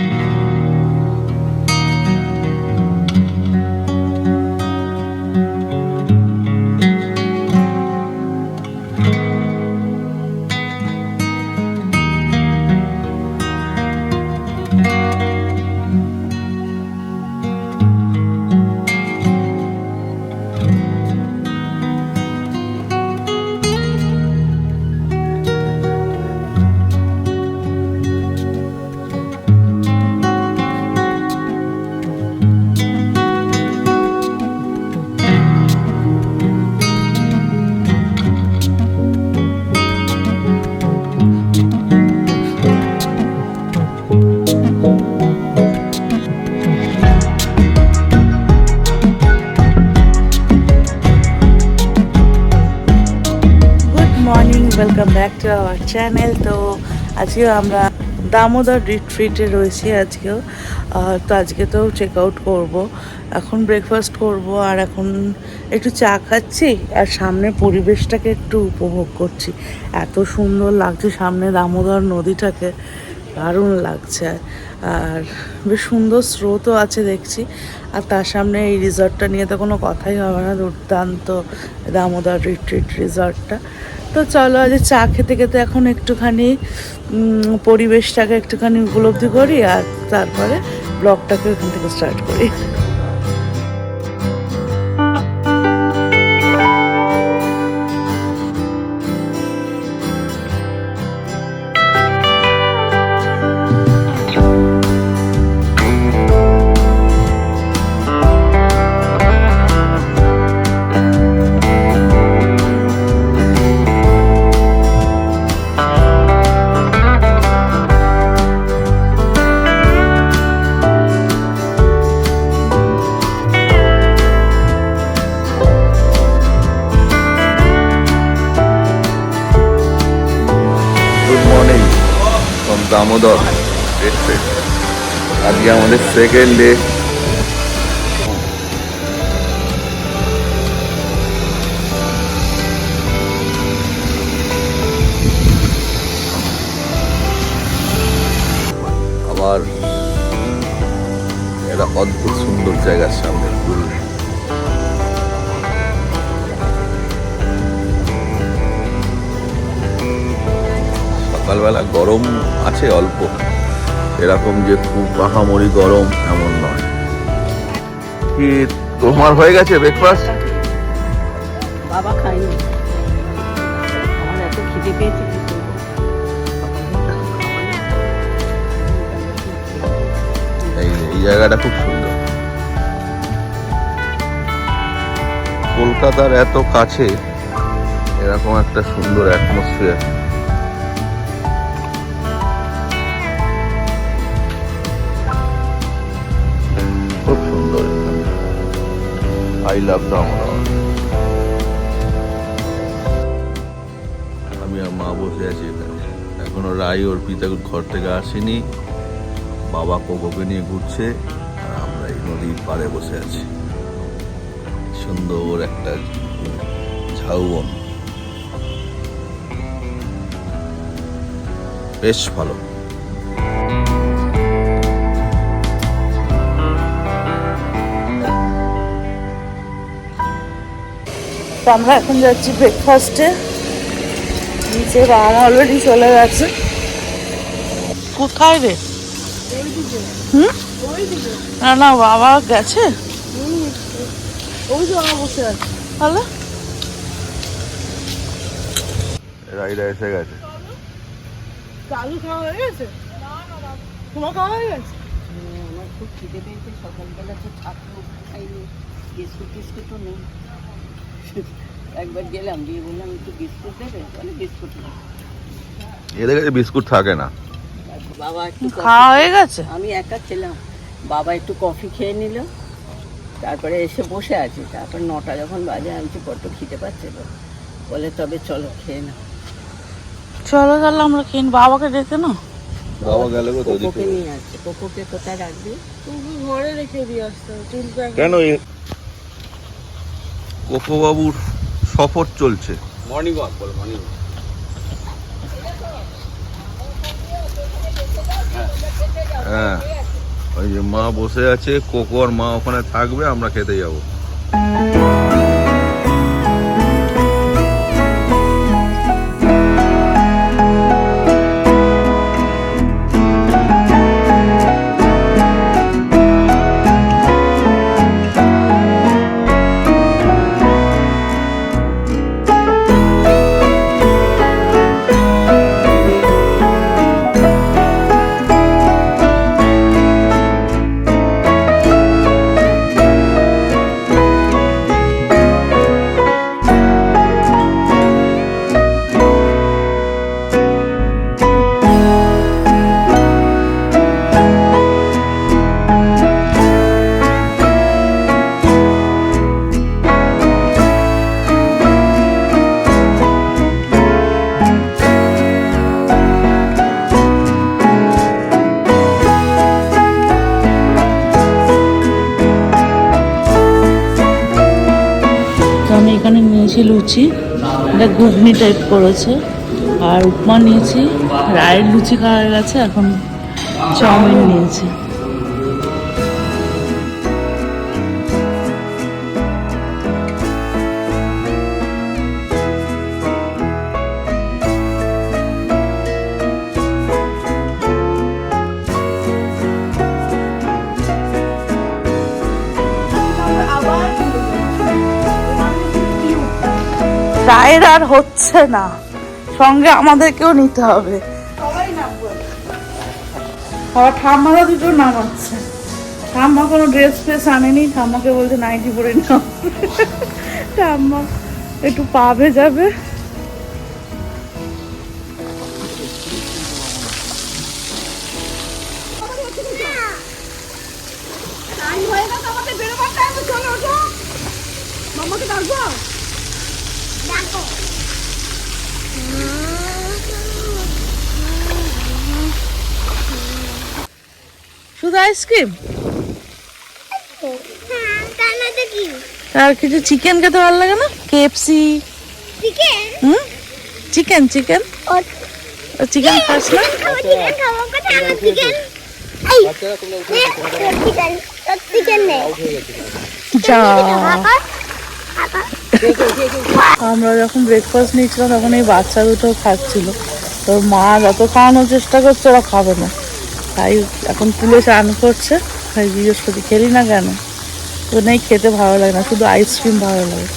Good our channel তো আজকে আমরা দামোদর রিট্রিটে রয়েছি আজকেও। তো আজকে তো চেক আউট করব। এখন ব্রেকফাস্ট করব আর এখন একটু চা খাচ্ছি আর সামনে পরিবেশটাকে একটু উপভোগ করছি। এত সুন্দর লাগছে সামনে দামোদর নদীটাকে, দারুণ লাগছে। আর বেশ সুন্দর স্রোতও আছে দেখছি। আর তার সামনে এই রিসর্টটা নিয়ে তো কোনো কথাই হবে না, দুর্দান্ত দামোদর রিট্রিট রিসর্টটা তো চলো আজ চা খেতে খেতে এখন একটুখানি পরিবেশটাকে একটুখানি উপলব্ধি করি আর তারপরে ব্লগটাকে ওখান থেকে স্টার্ট করি। আজকে আমাদের সেকেন্ড ডে আবার একটা অদ্ভুত সুন্দর জায়গার সামনে সকালবেলা গরম আছে অল্প। এরকম যে খুব বাহামরি গরম এমন নয়। কি তোমার হয়ে গেছে ব্রেকফাস্ট বাবা খায়নি। আমার এত খিদে পেয়েছে এই এই জায়গাটা খুব সুন্দর। কলকাতার এত কাছে এরকম একটা সুন্দর অ্যাটমসফিয়ার আই লাভ দামোদর আমি আর মা বসে আছি এখানে। এখনও রাই ওর পিতা ঘর থেকে আসেনি। বাবা কোকোকে নিয়ে ঘুরছে, আর আমরা এই নদীর পাড়ে বসে আছি। সুন্দর একটা ঝাউবন বেশ ভালো। তো আমরা এখন যাচ্ছি ব্রেকফাস্টে নিচে বাবা অলরেডি চলে গেছে। কোথায় রে? হুম? না না বাবা গেছে? ওই বাবা বসে আছে। তাহলে রাইডা এসে গেছে। চালু খাওয়া হয়ে গেছে? তোমার খাওয়া হয়ে গেছে? আমার খুব খিদে পেয়েছে সকালবেলা তো ছাত্র খাইনি বিস্কুট টিস্কুটও নেই। একবার গেলাম দিয়ে বললাম একটু বিস্কুট দেবে? বলে বিস্কুট নেই। এদের কাছে বিস্কুট থাকে না। বাবা একটু খাওয়া হয়ে গেছে? আমি একা ছিলাম বাবা একটু কফি খেয়ে নিল। তারপরে এসে বসে আছি। তারপর নটা যখন বাজে আমি তো বড্ড খিদে পাচ্ছে বলে তবে চলো খেয়ে না চলো তাহলে আমরা কিন বাবাকে ডেকে না বাবা গেল তো কোকোকে নিয়ে আসছে। কোকোকে কোথায় রাখবি? তুমি ঘরে রেখে দিয়ে আসতে কেন কোকো বাবুর সফর চলছে। মর্নিং ওয়াক বলো মর্নিং হ্যাঁ ওই যে মা বসে আছে কোকো আর মা ওখানে থাকবে আমরা খেতে যাব। নিয়েছি লুচি। এটা ঘুগনি টাইপ করেছে। আর উপমা নিয়েছি। রায়ের লুচি খাওয়া গেছে। এখন চাউমিন নিয়েছি। রায়ের আর হচ্ছে না। সঙ্গে আমাদেরকেও নিতে হবে। আবার ঠাম্মারা দুটো নামাচ্ছে। ঠাম্মা কোনো ড্রেস ফ্রেস আনেনি, ঠাম্মাকে বলছে নাইটি পরে নাও। ঠাম্মা, একটু পাবে ভেজাবে। শুধু আইসক্রিম? আর কিছু চিকেন খেতে ভালো লাগে না? কেএফসি চিকেন হুম? চিকেন চিকেন চিকেন খাস আমরা যখন ব্রেকফাস্ট নিয়েছিলাম, তখন এই বাচ্চা দুটো খাচ্ছিল। তোর মা যত খাওয়ানোর চেষ্টা করছে, ওরা খাবে না। তাই এখন তুলে চান করছে। ভাই জিজ্ঞেস করি খেলি না কেন? তো নেই, খেতে ভালো লাগে না, শুধু আইসক্রিম ভালো লাগে।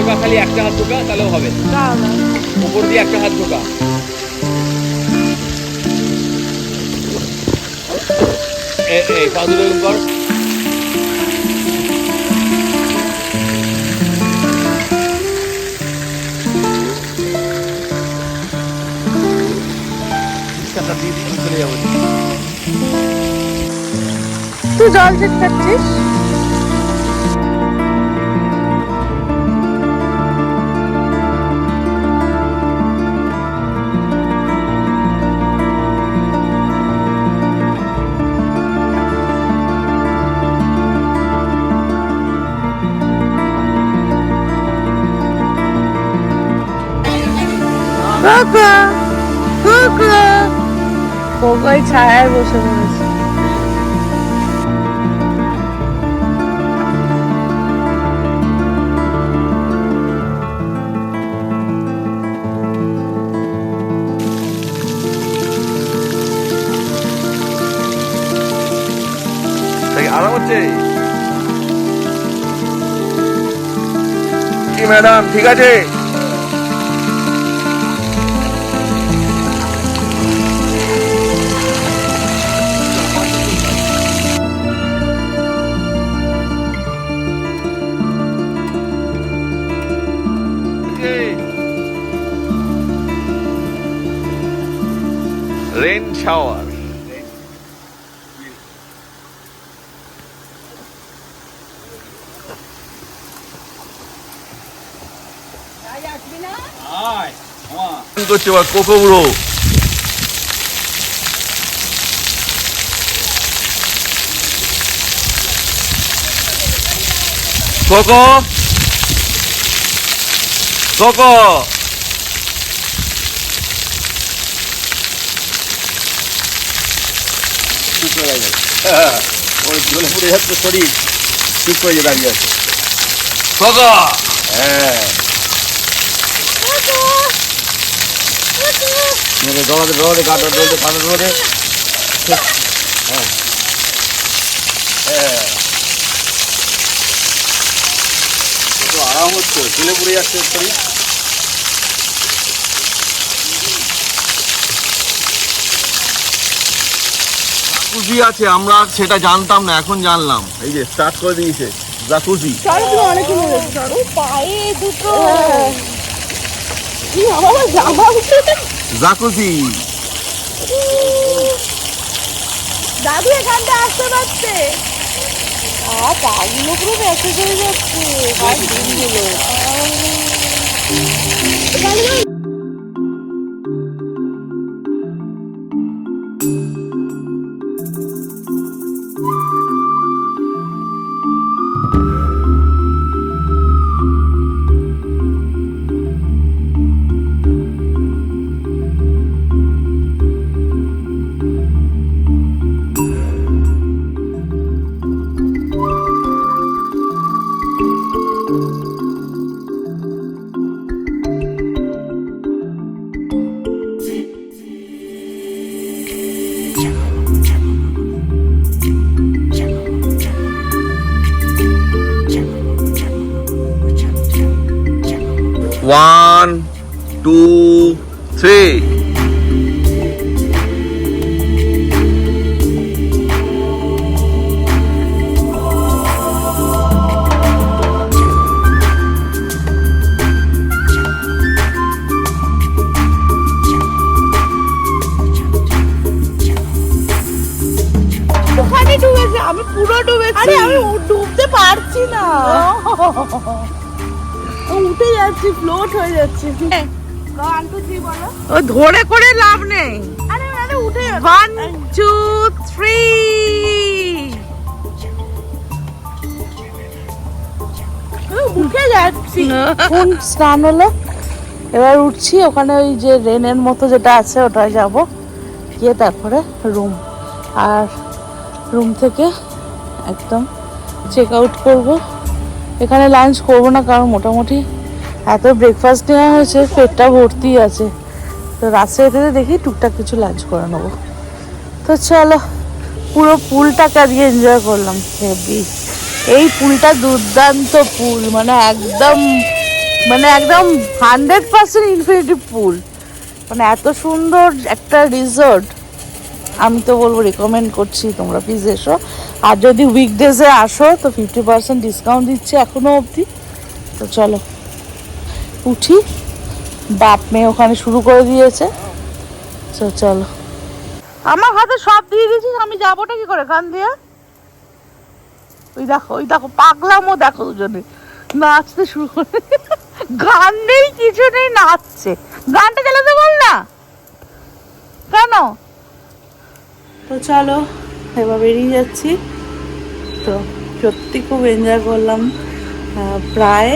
ঢোকা খালি একটা হাত ঢোকা তাহলেও হবে। উপর দিয়ে একটা হাত ঢোকা। এই পা দুটো কর তুই জল চেক খাচ্ছিস? কাকা কাকা কোকাই ছায়ায় বসে পড়েছে আরাম হচ্ছে ম্যাডাম ঠিক আছে? tower. Alright, come on. Go to a Coco Road. Coco? Coco? চুপ করে যাবে ওর জ্বলে পুড়ে যাচ্ছে শরীর চুপ করে যে দাঁড়িয়ে আছে হ্যাঁ হ্যাঁ হ্যাঁ আরাম হচ্ছে ঝুলে পড়ে যাচ্ছে শরীর জাকুজি আছে আমরা সেটা জানতাম না এখন জানলাম। এই যে স্টার্ট করে দিয়েছে জাকুজি। পায়ে দুটো। জাকুজি। দাদু এখানটা আসতে পারছে? আর পাগুলো পুরো হয়ে যাচ্ছে। ওয়ান টু থ্রি ওখানে ডুবেছে আমি পুরো ডুবেছি। আরে আমি ডুবতে পারছি না। ও উঠে যাচ্ছি ফ্লোট হয়ে যাচ্ছে। বলো। ও ধরে করে লাভ নেই। আরে আরে উঠে ওয়ান টু থ্রি উঠে যাচ্ছি। এখন স্নান হলো। এবার উঠছি ওখানে ওই যে রেনের মতো যেটা আছে ওটায় যাব। গিয়ে তারপরে রুম আর রুম থেকে একদম চেক আউট করব। এখানে লাঞ্চ করব না, কারণ মোটামুটি এত ব্রেকফাস্ট নেওয়া হয়েছে, পেটটা ভর্তি আছে। তো রাস্তায় দেখি টুকটাক কিছু লাঞ্চ করে নেব। তো চলো, পুরো পুলটাকে আজকে এনজয় করলাম হেভি এই পুলটা দুর্দান্ত পুল মানে একদম মানে একদম হান্ড্রেড পার্সেন্ট ইনফিনিটিভ পুল মানে এত সুন্দর একটা রিসর্ট আমি তো বলব রেকমেন্ড করছি, তোমরা প্লিজ এসো। আর যদি উইকডেজে আসো, তো ফিফটি পার্সেন্ট ডিসকাউন্ট দিচ্ছে এখনও অবধি। তো চলো, উঠি। বাপ মেয়ে ওখানে শুরু করে দিয়েছে। তো চলো। আমার হাতে সব দিয়ে দিয়েছিস, আমি যাবোটা কি করে কান দিয়ে? ওই দেখো ওই দেখো পাগলামও দেখো দুজনে। নাচতে শুরু করে গান নেই, কিছু নেই, নাচছে। গানটা চালাতে বল না। কেন? তো চলো এবার বেরিয়ে যাচ্ছি। তো সত্যি খুব এনজয় করলাম। প্রায়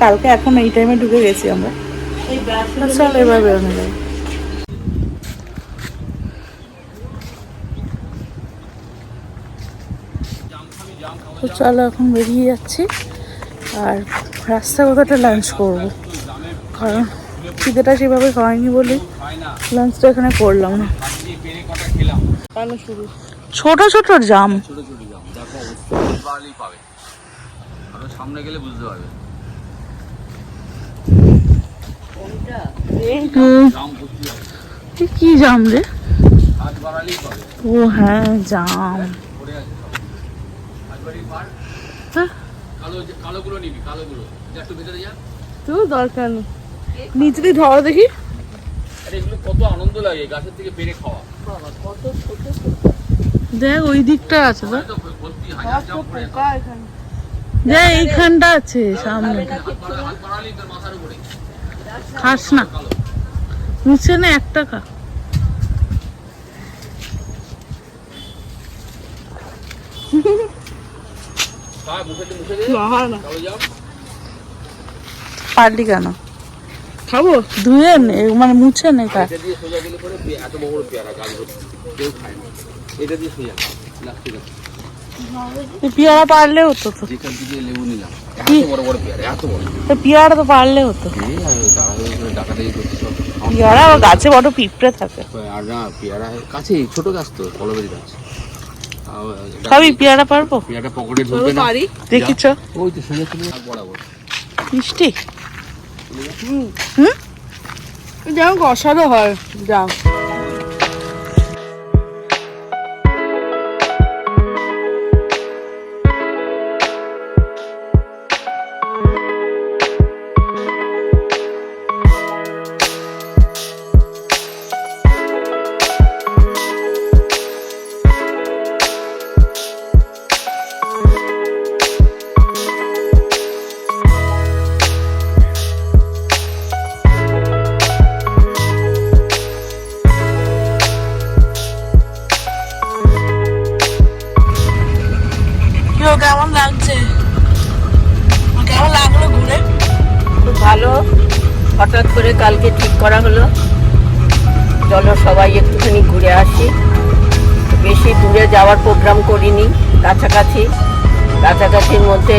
কালকে এখন এই টাইমে ঢুকে গেছি আমরা। চলো এবার বেরোনো যায় তো চলো এখন বেরিয়ে যাচ্ছি। আর রাস্তা কোথাটা লাঞ্চ করব। কারণ খিদেটা সেভাবে হয়নি বলে লাঞ্চটা এখানে করলাম না। ছোট ছোট জাম। ছোট ছোট জাম দেখো বাড়লেই পাবে। আরও সামনে গেলে বুঝতে পারবে। কি জাম রে? ও হ্যাঁ জাম। হ্যাঁ। কালো কালোগুলো নিবি কালোগুলো। যা একটু ভেতরে যা। তো দরকার নেই। নিচে দিয়ে ধরো দেখি। এগুলো কত আনন্দ লাগে গাছের থেকে পেরে খাওয়া। দেখ ওই দিকটা আছে তো তো ভর্তি হাজার জাম পড়ে আছে। যে এইখানটা আছে সামনে। খাস না। মুছে না এক টাকা। পারলি কেন? খাব? ধুয়ে নে মানে মুছে নে এটা দিয়ে সোজা গেলে পরে এত বড় বড় পেয়ারা গাছ কেউ খায় না। এটা দিয়ে সোজা। লাস্ট ঠিক আছে পেয়ারা পারলে হতো তো। লেবু নিলাম। বড় বড় পেয়ারা এত বড়। তো পেয়ারা তো পারলে হতো। পেয়ারা গাছে বড় পিঁপড়ে থাকে। আর না পেয়ারা কাছে ছোট গাছ তো কলবেরি গাছ। খাবি পেয়ারা পারব? পেয়ারাটা পকেটে ঢুকবে না। দেখিছ ওই তো সোজা চলে হুম? মিষ্টি যেমন কষানো হয় যা চলো সবাই একটুখানি ঘুরে আসি। বেশি দূরে যাওয়ার প্রোগ্রাম করিনি কাছাকাছি। কাছাকাছির মধ্যে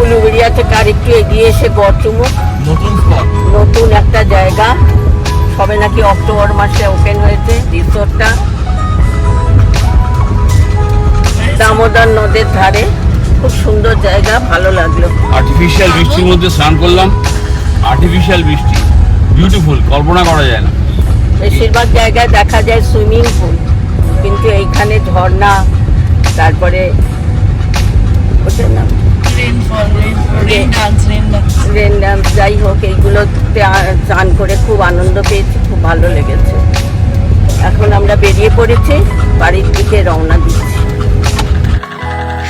উলুবেড়িয়া থেকে আর একটু এগিয়ে এসে গড়চুমুক নতুন একটা জায়গা। সবে নাকি অক্টোবর মাসে ওপেন হয়েছে রিসোর্টটা দামোদর নদের ধারে। খুব সুন্দর জায়গা ভালো লাগল। আর্টিফিশিয়াল বৃষ্টির মধ্যে স্নান করলাম। আর্টিফিশিয়াল বৃষ্টি। বিউটিফুল কল্পনা করা যায় না। বেশিরভাগ জায়গায় দেখা যায় সুইমিং পুল, কিন্তু এইখানে ঝর্ণা, তারপরে রেন ড্যান্স যাই হোক, এইগুলোতে চান করে খুব আনন্দ পেয়েছি, খুব ভালো লেগেছে। এখন আমরা বেরিয়ে পড়েছি, বাড়ির দিকে রওনা দিচ্ছি।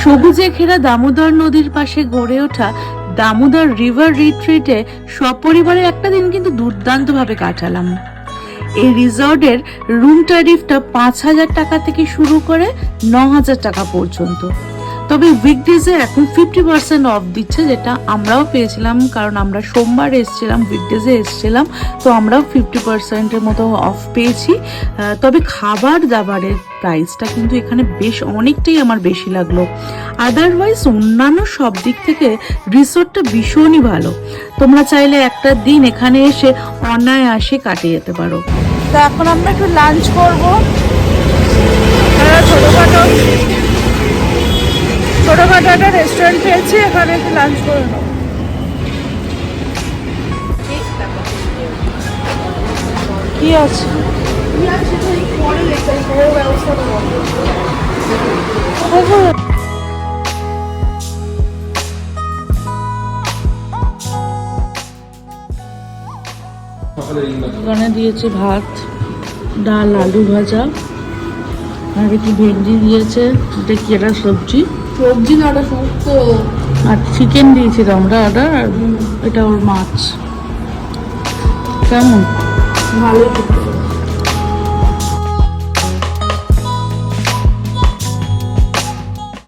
সবুজে ঘেরা দামোদর নদীর পাশে গড়ে ওঠা দামোদর রিভার রিট্রিটে সপরিবারে একটা দিন কিন্তু দুর্দান্তভাবে কাটালাম। এই রিসর্টের রুম ট্যারিফটা পাঁচ হাজার টাকা থেকে শুরু করে ন হাজার টাকা পর্যন্ত। তবে উইকডেজে এখন ফিফটি পার্সেন্ট অফ দিচ্ছে, যেটা আমরাও পেয়েছিলাম, কারণ আমরা সোমবার এসেছিলাম উইকডেজে এসেছিলাম, তো আমরাও ফিফটি পার্সেন্টের মতো অফ পেয়েছি। তবে খাবার দাবারের প্রাইসটা কিন্তু এখানে বেশ অনেকটাই আমার বেশি লাগল। আদারওয়াইজ অন্যান্য সব দিক থেকে রিসোর্টটা ভীষণই ভালো। তোমরা চাইলে একটা দিন এখানে এসে অনায়াসে কাটিয়ে যেতে পারো। তো এখন আমরা একটু লাঞ্চ করব। একটা ছোটোখাটো। ছোটোখাটো একটা রেস্টুরেন্ট পেয়েছি, এখানে একটু লাঞ্চ করে নেব কি আছে? এখানে দিয়েছে ভাত, ডাল, আলু ভাজা, আর একটু ভেন্ডি দিয়েছে, এটা কি একটা সবজি? সবজি না ওটা শুক্তো আর চিকেন দিয়েছিল আমরা অর্ডার আর এটা ওর মাছ। কেমন? ভালো